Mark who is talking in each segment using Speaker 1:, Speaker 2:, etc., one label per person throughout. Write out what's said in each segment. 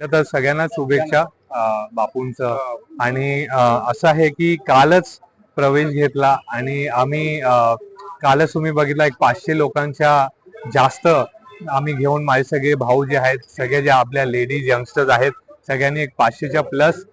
Speaker 1: तर सगळ्यांना शुभेच्छा बापूंच. आणि असं आहे की कालच प्रवेश घेतला आणि आम्ही कालच तुम्ही बघितला एक पाचशे लोकांच्या जास्त आम्ही घेऊन माझे सगळे भाऊ जे आहेत सगळे जे आपल्या लेडीज यंगस्टर्स आहेत सगळ्यांनी एक पाचशेच्या प्लस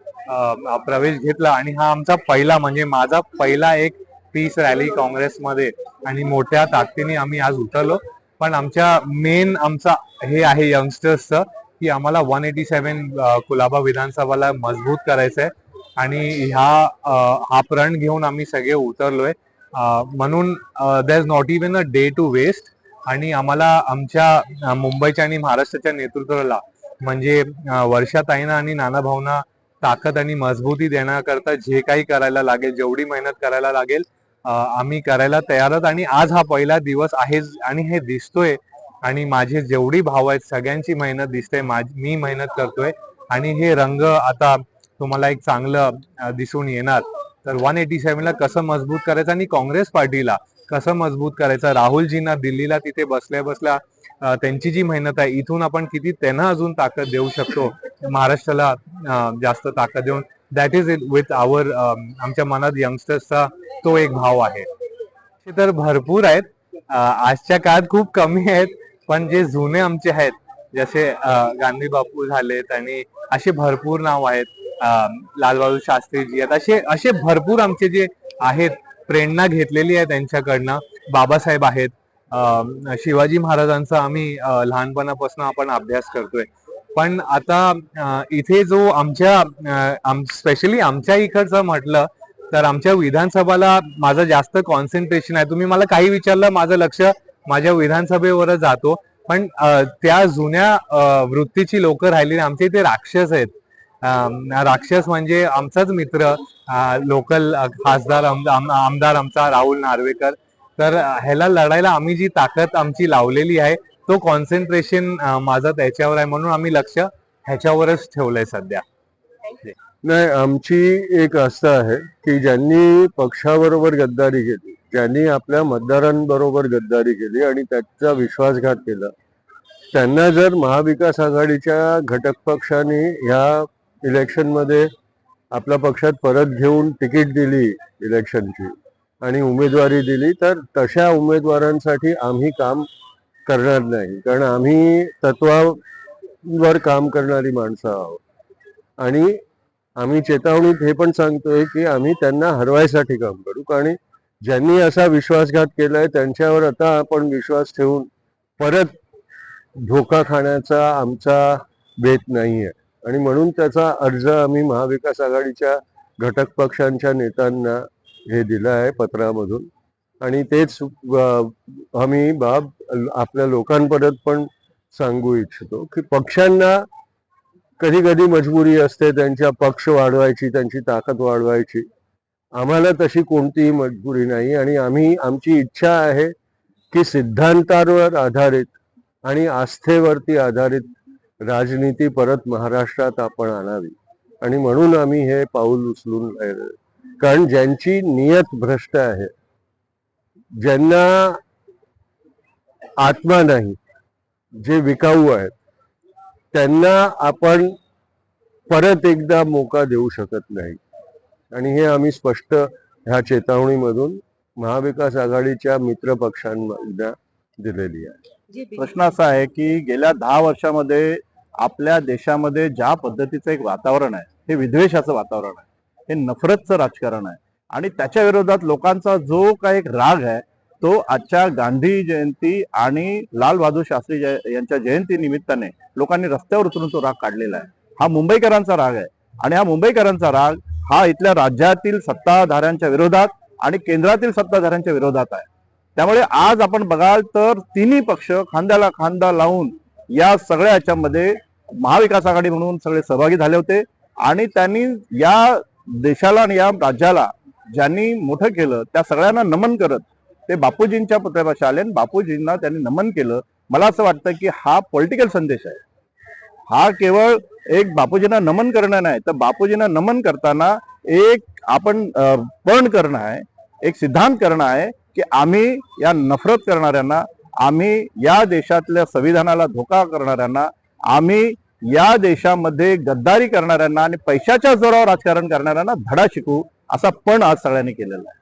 Speaker 1: प्रवेश घेतला. आणि हा आमचा पहिला म्हणजे माझा पहिला एक पीस रॅली काँग्रेसमध्ये. आणि मोठ्या ताकदीने आम्ही आज उतरलो. पण आमच्या मेन आमचा हे आहे यंगस्टर्सचं. की आम्हाला वन एटी सेव्हन कुलाबा विधानसभाला मजबूत करायचं आहे. आणि ह्या हा प्रण घेऊन आम्ही सगळे उतरलोय. म्हणून there is not even a day to waste आणि आम्हाला आमच्या मुंबईच्या आणि महाराष्ट्राच्या नेतृत्वाला म्हणजे वर्षात वर्षाताईंना आणि नाना भाऊना ताकद आणि मजबूती देण्याकरता जे काही करायला लागेल जेवढी मेहनत करायला लागेल आम्ही करायला तयार आहोत आणि आज हा पहिला दिवस आहे आणि हे दिसतोय आणि माझे जेवढी भाव आहेत सगळ्यांची मेहनत दिसते माझी मी मेहनत करतोय. आणि हे रंग आता तुम्हाला एक चांगलं दिसून येणार. तर वन एटी सेव्हनला कसं मजबूत करायचं आणि काँग्रेस पार्टीला कसं मजबूत करायचं? राहुलजींना दिल्लीला तिथे बसल्या बसल्या त्यांची जी मेहनत आहे इथून आपण किती त्यांना अजून ताकद देऊ शकतो? महाराष्ट्राला जास्त ताकद देऊन. That is it with our आमच्या मनात यंगस्टर्सचा तो एक भाव आहे. तर भरपूर आहेत. आजच्या काळात खूप कमी आहेत. पण जे जुने आमचे आहेत जसे गांधी बापू झालेत आणि असे भरपूर नाव आहेत लालबहादूर शास्त्रीजी आहेत असे असे भरपूर आमचे जे आहेत प्रेरणा घेतलेली आहे त्यांच्याकडनं. बाबासाहेब आहेत. शिवाजी महाराजांचा आम्ही लहानपणापासून आपण अभ्यास करतोय. पण आता इथे जो आमच्या स्पेशली आमच्या इकडचं म्हटलं तर आमच्या विधानसभाला माझं जास्त कॉन्सन्ट्रेशन आहे. तुम्ही मला काही विचारलं माझं लक्ष माझ्या विधानसभेवर जातो. पण त्या जुन्या वृत्तीची लोक राहिली आमच्या इथे राक्षस आहेत. राक्षस म्हणजे आमचाच मित्र लोकल खासदार आमदार आमचा राहुल नार्वेकर. तर ह्याला लढायला आम्ही जी ताकद आमची लावलेली आहे तो कॉन्सन्ट्रेशन माझं त्याच्यावर आहे म्हणून आम्ही लक्ष ह्याच्यावरच ठेवलंय सध्या.
Speaker 2: नाही आमची एक आस्था आहे की ज्यांनी पक्षाबरोबर गद्दारी केली त्यांनी आपल्या मतदारांबरोबर गद्दारी केली आणि त्याचा विश्वासघात केला. त्यांना जर महाविकास आघाडीच्या घटक पक्षाने ह्या इलेक्शनमध्ये आपल्या पक्षात परत घेऊन तिकीट दिली इलेक्शनची आणि उमेदवारी दिली तर तशा उमेदवारांसाठी आम्ही काम करणार नाही. कारण आम्ही तत्वावर काम करणारी माणसं आहोत. आणि आम्ही चेतावणीत हे पण सांगतोय की आम्ही त्यांना हरवायसाठी काम करू. कारण ज्यांनी असा विश्वासघात केलाय त्यांच्यावर आता आपण विश्वास ठेवून परत धोका खाण्याचा आमचा बेत नाही आहे आणि म्हणून त्याचा अर्ज आम्ही महाविकास आघाडीच्या घटक पक्षांच्या नेत्यांना हे दिलं आहे पत्रामधून. आणि तेच आम्ही बाब आपल्या लोकांपर्यंत पण सांगू इच्छितो की पक्षांना कधी कधी मजबुरी असते त्यांच्या पक्ष वाढवायची त्यांची ताकद वाढवायची. आम्हाला तशी कोणतीही मजबुरी नाही आणि आम्ही आमची इच्छा आहे की सिद्धांतांवर आधारित आणि आस्थेवरती आधारित राजनीती परत महाराष्ट्रात आपण आणावी. आणि म्हणून आम्ही हे पाऊल उचलून कारण ज्यांची नियत भ्रष्ट आहे ज्यांना आत्मा नाही जे विकाऊ आहेत त्यांना आपण परत एकदा मोका देऊ शकत नाही. आणि हे आम्ही स्पष्ट ह्या चेतावणीमधून महाविकास आघाडीच्या मित्र पक्षांना दिलेली आहे.
Speaker 3: प्रश्न असा आहे की गेल्या दहा वर्षामध्ये आपल्या देशामध्ये ज्या पद्धतीचं एक वातावरण आहे हे विद्वेषाचं वातावरण आहे हे नफरतचं राजकारण आहे आणि त्याच्या विरोधात लोकांचा जो काही एक राग आहे तो आजच्या गांधी जयंती आणि लाल बहादूर शास्त्री यांच्या जयंती निमित्ताने लोकांनी रस्त्यावर उतरून तो राग काढलेला आहे. हा मुंबईकरांचा राग आहे आणि हा मुंबईकरांचा राग हा इथल्या राज्यातील सत्ताधाऱ्यांच्या विरोधात आणि केंद्रातील सत्ताधाऱ्यांच्या विरोधात आहे. त्यामुळे आज आपण बघाल तर तिन्ही पक्ष खांद्याला खांदा लावून या सगळ्या याच्यामध्ये महाविकास आघाडी म्हणून सगळे सहभागी झाले होते आणि त्यांनी या देशाला आणि या राज्याला ज्यांनी मोठं केलं त्या सगळ्यांना नमन करत ते बापूजींच्या पुतळ्यापाशी आले आणि बापूजींना त्यांनी नमन केलं. मला असं वाटतं की हा पॉलिटिकल संदेश आहे. हा केवळ एक बापूजींना नमन करणं नाही तर बापूजींना नमन करताना एक आपण पण करणं आहे एक सिद्धांत करणं आहे की आम्ही या नफरत करणाऱ्यांना आम्ही या देशातल्या संविधानाला धोका करणाऱ्यांना आम्ही या देशामध्ये गद्दारी करणाऱ्यांना आणि पैशाच्या जोरावर राजकारण करणाऱ्यांना धडा शिकू असा पण आज सगळ्यांनी केलेला आहे.